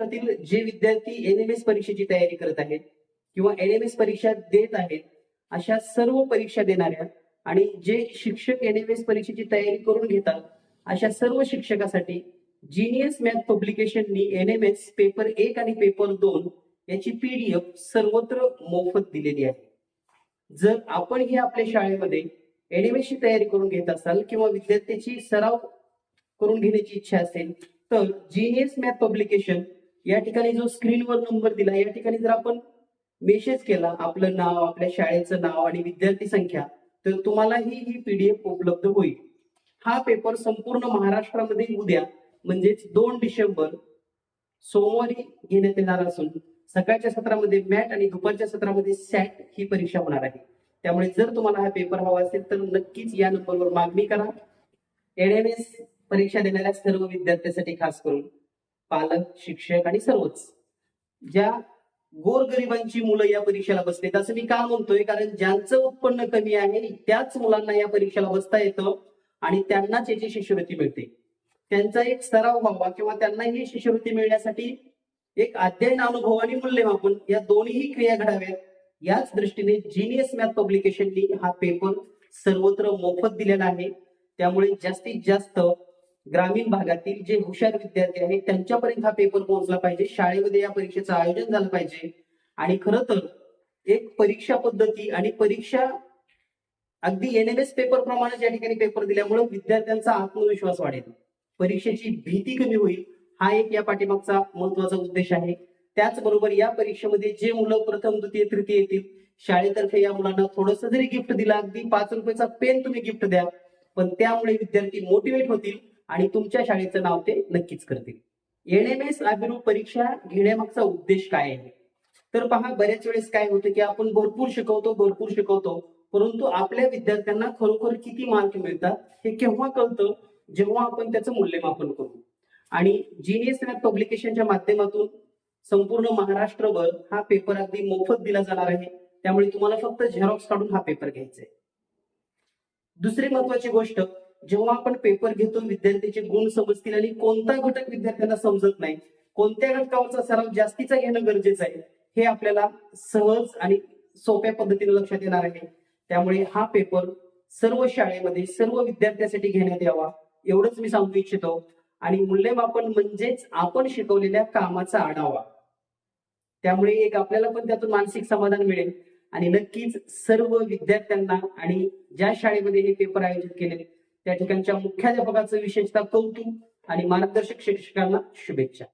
महाराष्ट्रातील जे विद्यार्थी एन एम एस परीक्षेची तयारी करत आहेत किंवा एन एम एस परीक्षा देत आहेत अशा सर्व परीक्षा देणाऱ्या आणि जे शिक्षक एन एम एस परीक्षेची तयारी करून घेतात अशा सर्व शिक्षकासाठी जीनियस मॅथ पब्लिकेशननी एन एम एस पेपर एक आणि पेपर दोन याची पीडीएफ सर्वत्र मोफत दिलेली आहे. जर आपण ही आपल्या शाळेमध्ये एन एम ची तयारी करून घेत असाल किंवा विद्यार्थ्याची सराव करून घेण्याची इच्छा असेल तर जीनियस मॅथ पब्लिकेशन या ठिकाणी जो स्क्रीनवर नंबर दिला या ठिकाणी जर आपण मेसेज केला आपलं नाव आपल्या शाळेचं नाव आणि विद्यार्थी संख्या तर तुम्हाला ही पीडीएफ उपलब्ध होईल. हा पेपर संपूर्ण महाराष्ट्रामध्ये उद्या म्हणजेच दोन डिसेंबर सोमवारी घेण्यात येणार असून सकाळच्या सत्रामध्ये मॅट आणि दुपारच्या सत्रामध्ये सॅट ही परीक्षा होणार आहे. त्यामुळे जर तुम्हाला हा पेपर हवा असेल तर नक्कीच या नंबरवर मागणी करा. एस परीक्षा देणाऱ्या सर्व विद्यार्थ्यांसाठी खास करून. पालक शिक्षक आणि सर्वच. ज्या गोरगरिबांची मुलं या परीक्षेला बसते असं मी का म्हणतोय? कारण ज्यांचं उत्पन्न कमी आहे त्याच मुलांना या परीक्षेला बसता येतं आणि त्यांनाच याची शिष्यवृत्ती मिळते. त्यांचा एक सराव व्हावा किंवा त्यांना ही शिष्यवृत्ती मिळण्यासाठी एक अध्ययन अनुभव आणि मूल्यमापन या दोन्ही क्रिया घडाव्यात. याच दृष्टीने जीनियस मॅथ पब्लिकेशननी हा पेपर सर्वत्र मोफत दिलेला आहे. त्यामुळे जास्तीत जास्त ग्रामीण भागातील जे हुशार विद्यार्थी आहेत त्यांच्यापर्यंत हा पेपर पोहोचला पाहिजे. शाळेमध्ये या परीक्षेचं आयोजन झालं पाहिजे. आणि खरं तर एक परीक्षा पद्धती आणि परीक्षा अगदी एन एम एस पेपर प्रमाणे या ठिकाणी पेपर दिल्यामुळे विद्यार्थ्यांचा आत्मविश्वास वाढेल. परीक्षेची भीती कमी होईल हा एक या पाठीमागचा महत्त्वाचा उद्देश आहे. त्याचबरोबर या परीक्षेमध्ये जे मुलं प्रथम द्वितीय तृतीय येतील शाळेतर्फे या मुलांना थोडस जरी गिफ्ट दिला अगदी पाच रुपयाचा पेन तुम्ही गिफ्ट द्या पण त्यामुळे विद्यार्थी मोटिवेट होतील आणि तुमच्या शाळेचं नाव ते नक्कीच करतील. एन एम एस अभिरूप परीक्षा घेण्यामागचा उद्देश काय आहे? तर पहा बऱ्याच वेळेस काय होतं की आपण भरपूर शिकवतो भरपूर शिकवतो परंतु आपल्या विद्यार्थ्यांना खरोखर किती मार्क मिळतात हे केव्हा कळतं? जेव्हा आपण त्याचं मूल्यमापन करू. आणि जीनियस लॅब पब्लिकेशनच्या माध्यमातून संपूर्ण महाराष्ट्रभर हा पेपर अगदी मोफत दिला जाणार आहे. त्यामुळे तुम्हाला फक्त झेरॉक्स काढून हा पेपर घ्यायचा आहे. दुसरी महत्वाची गोष्ट जेव्हा आपण पेपर घेतो विद्यार्थ्याचे गुण समजतील आणि कोणता घटक विद्यार्थ्यांना समजत नाही कोणत्या घटकावरचा सराव जास्तीचा घेणं गरजेचं आहे हे आपल्याला सहज आणि सोप्या पद्धतीने लक्षात येणार आहे. त्यामुळे हा पेपर सर्व शाळेमध्ये सर्व विद्यार्थ्यांसाठी घेण्यात यावा एवढंच मी सांगू इच्छितो. आणि मूल्यमापन म्हणजेच आपण शिकवलेल्या कामाचा आढावा. त्यामुळे एक आपल्याला पण त्यातून मानसिक समाधान मिळेल. आणि नक्कीच सर्व विद्यार्थ्यांना आणि ज्या शाळेमध्ये हे पेपर आयोजित केले त्या ठिकाणच्या मुख्याध्यापकाचं विशेषतः कौतुक आणि मार्गदर्शक शिक्षकांना शुभेच्छा.